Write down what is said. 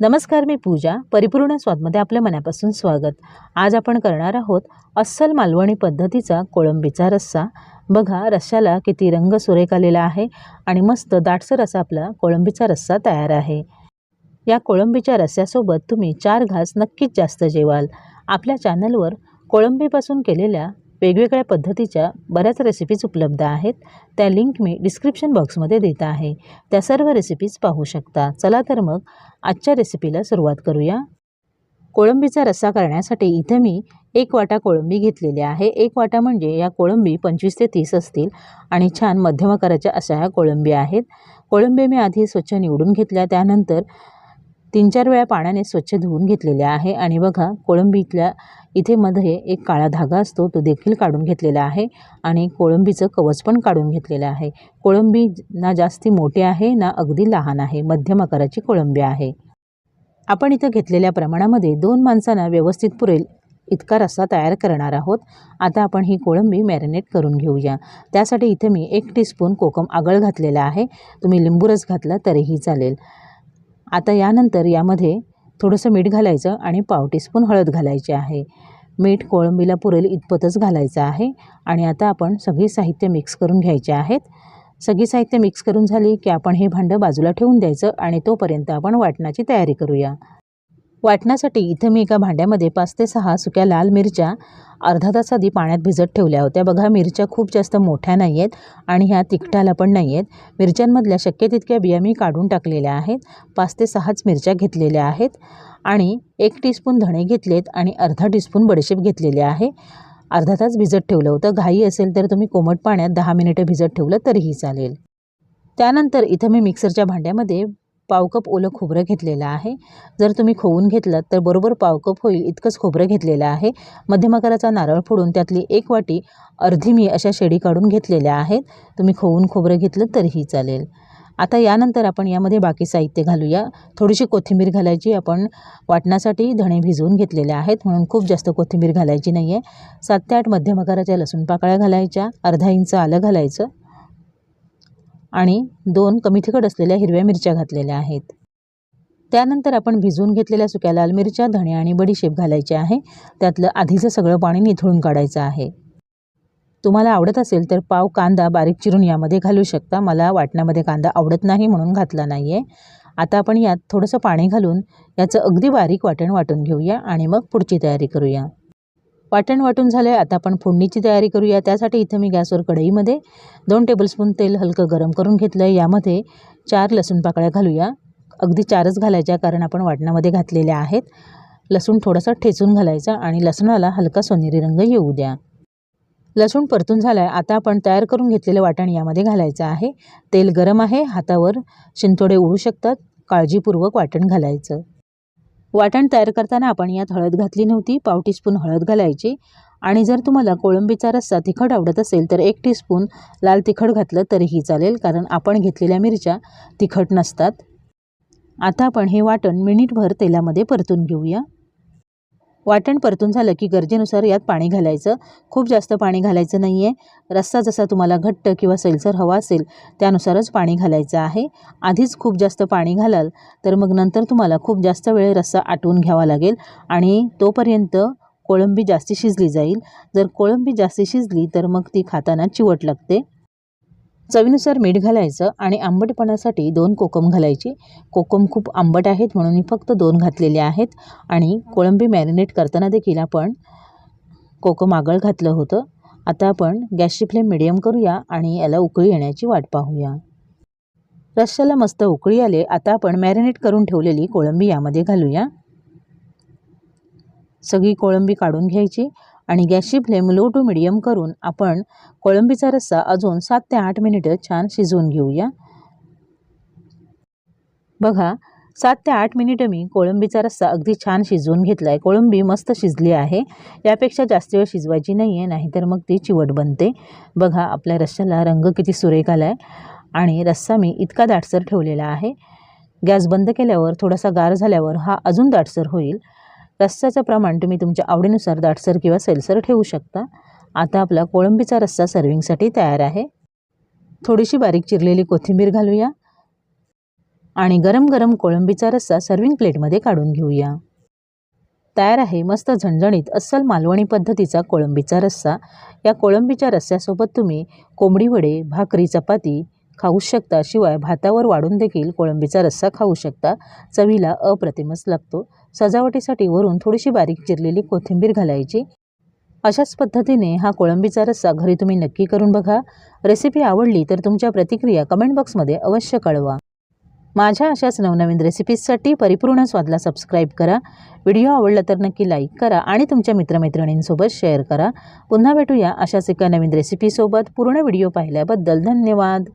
नमस्कार मी पूजा परिपूर्ण स्वादमध्ये आपल्या मनापासून स्वागत. आज आपण करणार आहोत अस्सल मालवणी पद्धतीचा कोळंबीचा रस्सा. बघा रश्श्याला किती रंग सुरेख आलेला आहे आणि मस्त दाटसर असा आपला कोळंबीचा रस्सा तयार आहे. या कोळंबीच्या रस्स्यासोबत तुम्ही चार घास नक्कीच जास्त जेवाल. आपल्या चॅनलवर कोळंबीपासून केलेल्या वेगवेगळ्या पद्धतीच्या बऱ्याच रेसिपीज उपलब्ध आहेत. त्या लिंक मी डिस्क्रिप्शन बॉक्समध्ये देत आहे. त्या सर्व रेसिपीज पाहू शकता. चला तर मग आजच्या रेसिपीला सुरुवात करूया. कोळंबीचा रस्सा करण्यासाठी इथं मी एक वाटा कोळंबी घेतलेली आहे. एक वाटा म्हणजे या कोळंबी पंचवीस ते तीस असतील आणि छान मध्यम आकाराच्या अशा ह्या कोळंबी आहेत. कोळंबी मी आधी स्वच्छ निवडून घेतल्या. त्यानंतर तीन चार वेळा पाण्याने स्वच्छ धुवून घेतलेल्या आहे आणि बघा कोळंबीतल्या इथे मध्ये एक काळा धागा असतो तो देखील काढून घेतलेला आहे आणि कोळंबीचं कवच पण काढून घेतलेलं आहे. कोळंबी ना जास्ती मोठी आहे ना अगदी लहान आहे मध्यम आकाराची कोळंबी आहे. आपण इथं घेतलेल्या प्रमाणामध्ये दोन माणसांना व्यवस्थित पुरेल इतका रस्सा तयार करणार आहोत. आता आपण ही कोळंबी मॅरिनेट करून घेऊया. त्यासाठी इथे मी एक टीस्पून कोकम आगळ घातलेला आहे. तुम्ही लिंबू रस घातला तरीही चालेल. आता यानंतर यामध्ये थोडंसं मीठ घालायचं आणि पाव टीस्पून हळद घालायची आहे. मीठ कोळंबीला पुरेल इतपतच घालायचं आहे आणि आता आपण सगळी साहित्य मिक्स करून घ्यायचे आहेत. सगळी साहित्य मिक्स करून झाली की आपण हे भांडं बाजूला ठेवून द्यायचं आणि तोपर्यंत आपण वाटणाची तयारी करूया. वाटण्यासाठी इथं मी एका भांड्यामध्ये पाच ते सहा सुक्या लाल मिरच्या अर्धा तास आधी पाण्यात भिजत ठेवल्या होत्या. बघा मिरच्या खूप जास्त मोठ्या नाही आहेत आणि ह्या तिखटाला पण नाही आहेत मिरच्यांमधल्या शक्य तितक्या बिया मी काढून टाकलेल्या आहेत. पाच ते सहाच मिरच्या घेतलेल्या आहेत आणि एक टीस्पून धणे घेतलेत आणि अर्धा टीस्पून बडीशेप घेतलेले आहे. अर्धा तास भिजत ठेवलं होतं. घाई असेल तर तुम्ही कोमट पाण्यात दहा मिनिटं भिजत ठेवलं तरीही चालेल. त्यानंतर इथं मी मिक्सरच्या भांड्यामध्ये पाव कप ओलं खोबरं घेतलेलं आहे. जर तुम्ही खोवून घेतलं तर बरोबर पाव कप होईल इतकंच खोबरं घेतलेलं आहे. मध्यम आकाराचा नारळ फोडून त्यातली एक वाटी अर्धी मी अशा शेडी काढून घेतलेल्या आहेत. तुम्ही खोवून खोबरं घेतलं तरीही चालेल. आता यानंतर आपण यामध्ये बाकी साहित्य घालूया. थोडीशी कोथिंबीर घालायची. आपण वाटण्यासाठी धणे भिजवून घेतलेले आहेत म्हणून खूप जास्त कोथिंबीर घालायची नाही आहे सात ते आठ मध्यम आकाराच्या लसूण पाकळ्या घालायच्या. अर्धा इंच आलं घालायचं. आणि दोन कमी तिखट असलेल्या हिरव्या मिरच्या घातलेल्या आहेत. त्यानंतर आपण भिजवून घेतलेल्या सुक्या लाल मिरच्या धणे आणि बडीशेप घालायची आहे. त्यातलं आधीचं सगळं पाणी निथळून काढायचं आहे. तुम्हाला आवडत असेल तर पाव कांदा बारीक चिरून यामध्ये घालू शकता. मला वाटण्यामध्ये कांदा आवडत नाही म्हणून घातला नाही आहे आता आपण यात थोडंसं पाणी घालून याचं अगदी बारीक वाटण वाटून घेऊया आणि मग पुढची तयारी करूया. वाटण वाटून झालं आहे आता आपण फोडणीची तयारी करूया. त्यासाठी इथं मी गॅसवर कढईमध्ये दोन टेबलस्पून तेल हलकं गरम करून घेतलं आहे यामध्ये चार लसूण पाकळ्या घालूया. अगदी चारच घालायच्या कारण आपण वाटणामध्ये घातलेल्या आहेत. लसूण थोडासा ठेचून घालायचा आणि लसणाला हलका सोनेरी रंग येऊ द्या. लसूण परतून झाला आहे आता आपण तयार करून घेतलेलं वाटण यामध्ये घालायचं आहे. तेल गरम आहे. हातावर शिंतोडे उडू शकतात. काळजीपूर्वक वाटण घालायचं. वाटण तयार करताना आपण यात हळद घातली नव्हती पाव टीस्पून हळद घालायची. आणि जर तुम्हाला कोळंबीचा रस्सा तिखट आवडत असेल तर एक टीस्पून लाल तिखट घातलं तरीही चालेल कारण आपण घेतलेल्या मिरच्या तिखट नसतात. आता आपण हे वाटण मिनिटभर तेलामध्ये परतून घेऊया. वाटण परतून झालं की गरजेनुसार यात पाणी घालायचं. खूप जास्त पाणी घालायचं नाही आहे रस्सा जसा तुम्हाला घट्ट किंवा सैलसर हवा असेल त्यानुसारच पाणी घालायचं आहे. आधीच खूप जास्त पाणी घालाल तर मग नंतर तुम्हाला खूप जास्त वेळ रस्सा आटवून घ्यावा लागेल आणि तोपर्यंत कोळंबी जास्ती शिजली जाईल. जर कोळंबी जास्ती शिजली तर मग ती खाताना चिवट लागते. चवीनुसार मीठ घालायचं आणि आंबटपणासाठी दोन कोकम घालायची. कोकम खूप आंबट आहेत म्हणून मी फक्त दोन घातलेले आहेत आणि कोळंबी मॅरिनेट करताना देखील आपण कोकम आगळ घातलं होतं. आता आपण गॅसची फ्लेम मिडियम करूया आणि याला उकळी येण्याची वाट पाहूया. रश्श्याला मस्त उकळी आले आता आपण मॅरिनेट करून ठेवलेली कोळंबी यामध्ये घालूया. सगळी कोळंबी काढून घ्यायची. आणि गॅसची फ्लेम लो टू मिडियम करून आपण कोळंबीचा रस्सा अजून सात ते आठ मिनिटं छान शिजवून घेऊया. बघा सात ते आठ मिनिटं मी कोळंबीचा रस्सा अगदी छान शिजवून घेतला आहे कोळंबी मस्त शिजली आहे. यापेक्षा जास्त वेळ शिजवायची नाही आहे नाहीतर मग ती चिवट बनते. बघा आपल्या रस्स्याला रंग किती सुरेख आला आहे आणि रस्सा मी इतका दाटसर ठेवलेला आहे. गॅस बंद केल्यावर थोडासा गार झाल्यावर हा अजून दाटसर होईल. रस्साचं प्रमाण तुम्ही तुमच्या आवडीनुसार दाटसर किंवा सैलसर ठेवू शकता. आता आपला कोळंबीचा रस्सा सर्विंगसाठी तयार आहे. थोडीशी बारीक चिरलेली कोथिंबीर घालूया. आणि गरम गरम कोळंबीचा रस्सा सर्विंग प्लेटमध्ये काढून घेऊया. तयार आहे मस्त झणझणीत अस्सल मालवणी पद्धतीचा कोळंबीचा रस्सा. या कोळंबीच्या रस्स्यासोबत तुम्ही कोंबडी वडे भाकरी चपाती खाऊ शकता. शिवाय भातावर वाढून देखील कोळंबीचा रस्सा खाऊ शकता. चवीला अप्रतिमच लागतो. सजावटीसाठी वरून थोडीशी बारीक चिरलेली कोथिंबीर घालायची. अशाच पद्धतीने हा कोळंबीचा रस्सा घरी तुम्ही नक्की करून बघा. रेसिपी आवडली तर तुमच्या प्रतिक्रिया कमेंट बॉक्समध्ये अवश्य कळवा. माझ्या अशाच नवनवीन रेसिपीजसाठी परिपूर्ण स्वादला सबस्क्राईब करा. व्हिडिओ आवडला तर नक्की लाईक करा आणि तुमच्या मित्रमैत्रिणींसोबत शेअर करा. पुन्हा भेटूया अशाच एका नवीन रेसिपीसोबत. पूर्ण व्हिडिओ पाहिल्याबद्दल धन्यवाद.